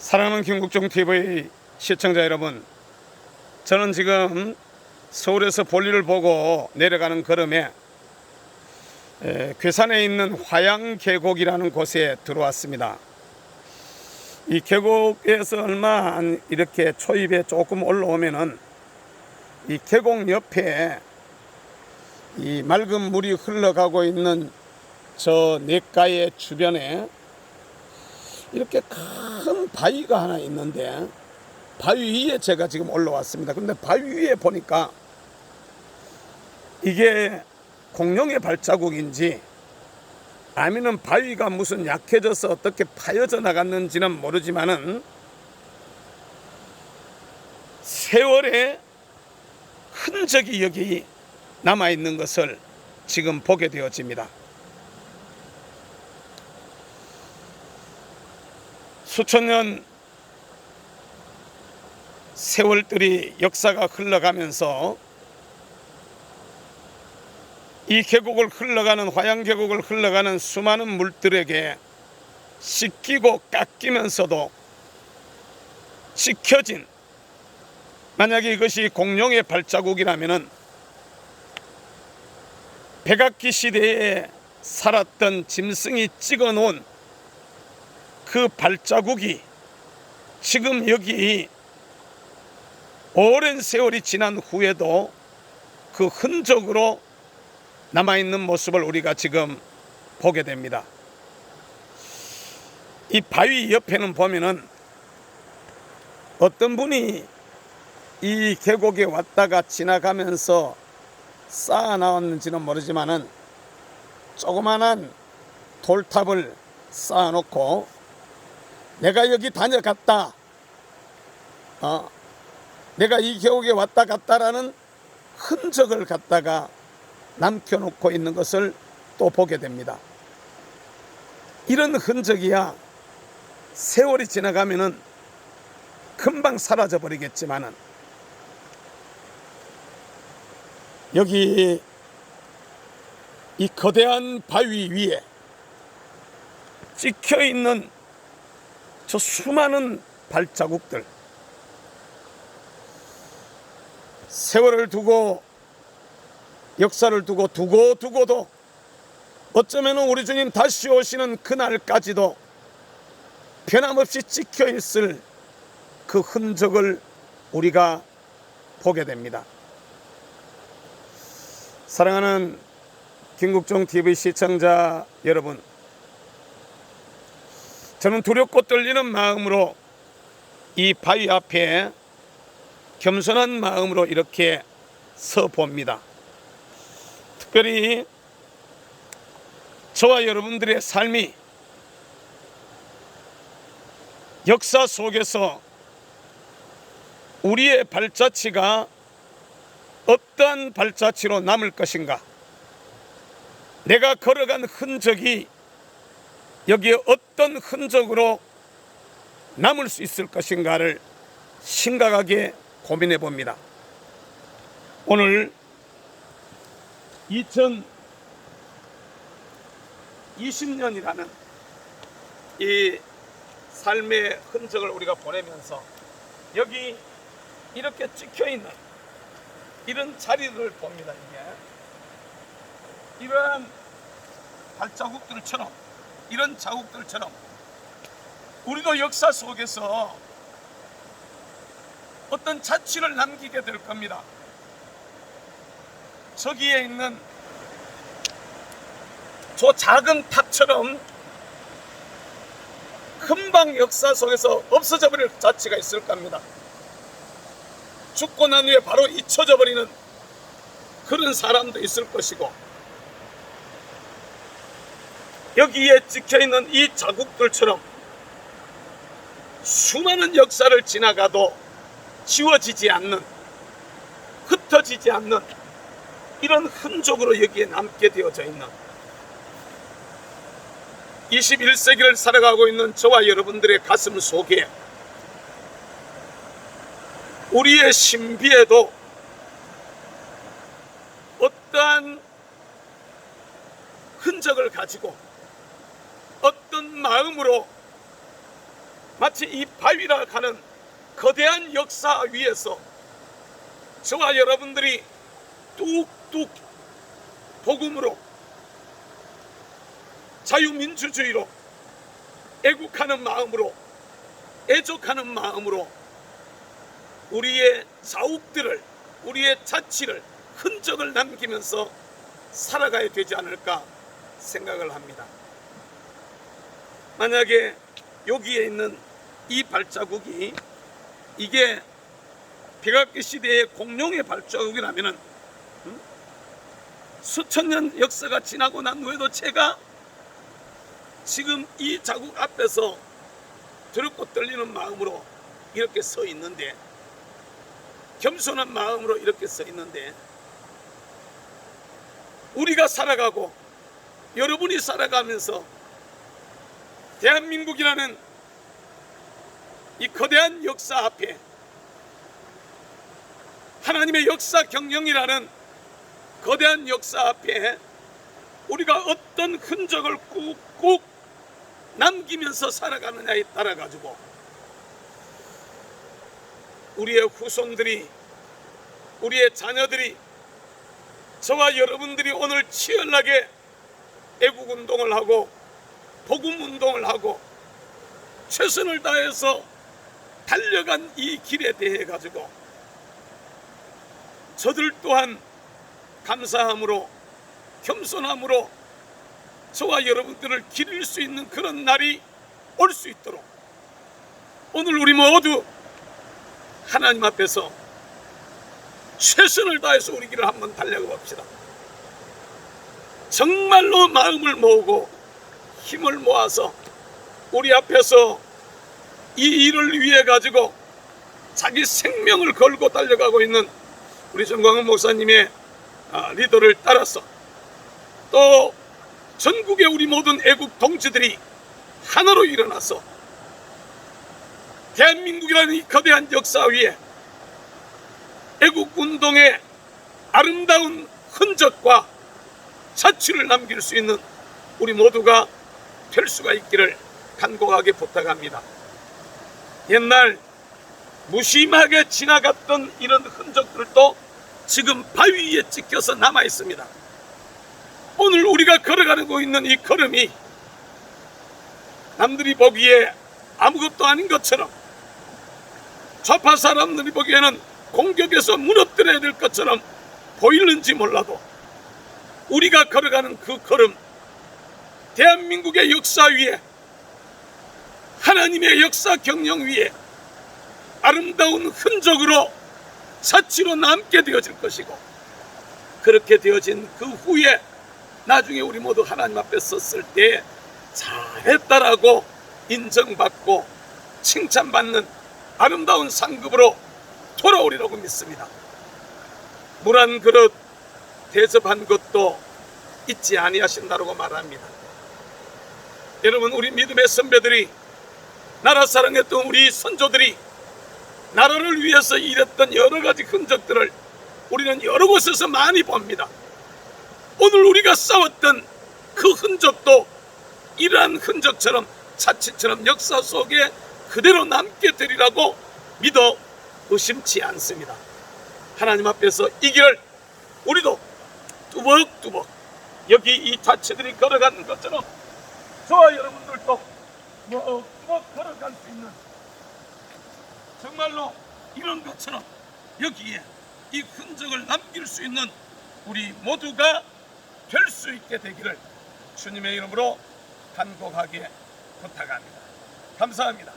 사랑하는 김국종 TV 시청자 여러분, 저는 지금 서울에서 볼일을 보고 내려가는 걸음에 에, 괴산에 있는 화양 계곡이라는 곳에 들어왔습니다. 이 계곡에서 얼마 안 이렇게 초입에 조금 올라오면은 이 계곡 옆에 이 맑은 물이 흘러가고 있는 저 냇가의 주변에 이렇게 큰 바위가 하나 있는데 바위 위에 제가 지금 올라왔습니다. 근데 바위 위에 보니까 이게 공룡의 발자국인지 아니면 바위가 무슨 약해져서 어떻게 파여져 나갔는지는 모르지만은 세월의 흔적이 여기 남아 있는 것을 지금 보게 되어집니다. 수천 년 세월들이 역사가 흘러가면서 이 계곡을 흘러가는 화양 계곡을 흘러가는 수많은 물들에게 씻기고 깎이면서도 지켜진 만약에 이것이 공룡의 발자국이라면은 백악기 시대에 살았던 짐승이 찍어 놓은 그 발자국이 지금 여기 오랜 세월이 지난 후에도 그 흔적으로 남아있는 모습을 우리가 지금 보게 됩니다. 이 바위 옆에는 보면은 어떤 분이 이 계곡에 왔다가 지나가면서 쌓아 나왔는지는 모르지만은 조그만한 돌탑을 쌓아 놓고 내가 여기 다녀갔다. 어, 내가 이 계곡에 왔다 갔다라는 흔적을 갖다가 남겨놓고 있는 것을 또 보게 됩니다. 이런 흔적이야 세월이 지나가면은 금방 사라져 버리겠지만은 여기 이 거대한 바위 위에 찍혀 있는 저 수많은 발자국들 세월을 두고 역사를 두고 두고 두고도 어쩌면 우리 주님 다시 오시는 그날까지도 변함없이 찍혀 있을 그 흔적을 우리가 보게 됩니다. 사랑하는 김국종 TV 시청자 여러분, 저는 두렵고 떨리는 마음으로 이 바위 앞에 겸손한 마음으로 이렇게 서 봅니다. 특별히 저와 여러분들의 삶이 역사 속에서 우리의 발자취가 어떠한 발자취로 남을 것인가? 내가 걸어간 흔적이 여기에 어떤 흔적으로 남을 수 있을 것인가를 심각하게 고민해 봅니다. 오늘 2020년이라는 이 삶의 흔적을 우리가 보내면서 여기 이렇게 찍혀 있는 이런 자리를 봅니다. 이게 이러한 발자국들처럼 이런 자국들처럼 우리도 역사 속에서 어떤 자취를 남기게 될 겁니다. 저기에 있는 저 작은 탑처럼 금방 역사 속에서 없어져 버릴 자취가 있을 겁니다. 죽고 난 후에 바로 잊혀져 버리는 그런 사람도 있을 것이고 여기에 찍혀 있는 이 자국들처럼 수많은 역사를 지나가도 지워지지 않는 흩어지지 않는 이런 흔적으로 여기에 남게 되어져 있는 21세기를 살아가고 있는 저와 여러분들의 가슴 속에 우리의 신비에도 어떠한 흔적을 가지고 마음으로 마치 이 바위라 하는 거대한 역사 위에서 저와 여러분들이 뚝뚝 복음으로 자유민주주의로 애국하는 마음으로 애족하는 마음으로 우리의 자욱들을 우리의 자치를 흔적을 남기면서 살아가야 되지 않을까 생각을 합니다. 만약에 여기에 있는 이 발자국이 이게 백악기 시대의 공룡의 발자국이라면은 음? 수천 년 역사가 지나고 난 후에도 제가 지금 이 자국 앞에서 두렵고 떨리는 마음으로 이렇게 서 있는데 겸손한 마음으로 이렇게 서 있는데 우리가 살아가고 여러분이 살아가면서 대한민국이라는 이 거대한 역사 앞에 하나님의 역사 경영이라는 거대한 역사 앞에 우리가 어떤 흔적을 꾹꾹 남기면서 살아가느냐에 따라 가지고 우리의 후손들이 우리의 자녀들이 저와 여러분들이 오늘 치열하게 애국 운동을 하고 복음 운동을 하고 최선을 다해서 달려간 이 길에 대해 가지고 저들 또한 감사함으로 겸손함으로 저와 여러분들을 기릴 수 있는 그런 날이 올 수 있도록 오늘 우리 모두 하나님 앞에서 최선을 다해서 우리 길을 한번 달려가 봅시다. 정말로 마음을 모으고 힘을 모아서 우리 앞에서 이 일을 위해 가지고 자기 생명을 걸고 달려가고 있는 우리 정광훈 목사님의 아, 리더를 따라서 또 전국의 우리 모든 애국 동지들이 하나로 일어나서 대한민국이라는 이 거대한 역사 위에 애국 운동의 아름다운 흔적과 자취를 남길 수 있는 우리 모두가 될 수가 있기를 간곡하게 부탁합니다. 옛날 무심하게 지나갔던 이런 흔적들도 지금 바위 위에 찍혀서 남아 있습니다. 오늘 우리가 걸어가고 있는 이 걸음이 남들이 보기에 아무것도 아닌 것처럼 좌파 사람들이 보기에는 공격에서 무너뜨려야 될 것처럼 보이는지 몰라도 우리가 걸어가는 그 걸음 대한민국의 역사 위에 하나님의 역사 경영 위에 아름다운 흔적으로 사치로 남게 되어질 것이고 그렇게 되어진 그 후에 나중에 우리 모두 하나님 앞에 섰을 때 잘했다라고 인정받고 칭찬받는 아름다운 상급으로 돌아오리라고 믿습니다. 물 한 그릇 대접한 것도 잊지 아니하신다고 말합니다. 여러분 우리 믿음의 선배들이 나라 사랑했던 우리 선조들이 나라를 위해서 일했던 여러 가지 흔적들을 우리는 여러 곳에서 많이 봅니다. 오늘 우리가 싸웠던 그 흔적도 이러한 흔적처럼 자치처럼 역사 속에 그대로 남게 되리라고 믿어 의심치 않습니다. 하나님 앞에서 이 길을 우리도 뚜벅뚜벅 여기 이 자체들이 걸어가는 것처럼 저와 여러분들도 뚜벅뚜벅 걸어갈 수 있는 정말로 이런 것처럼 여기에 이 흔적을 남길 수 있는 우리 모두가 될 수 있게 되기를 주님의 이름으로 간곡하게 부탁합니다. 감사합니다.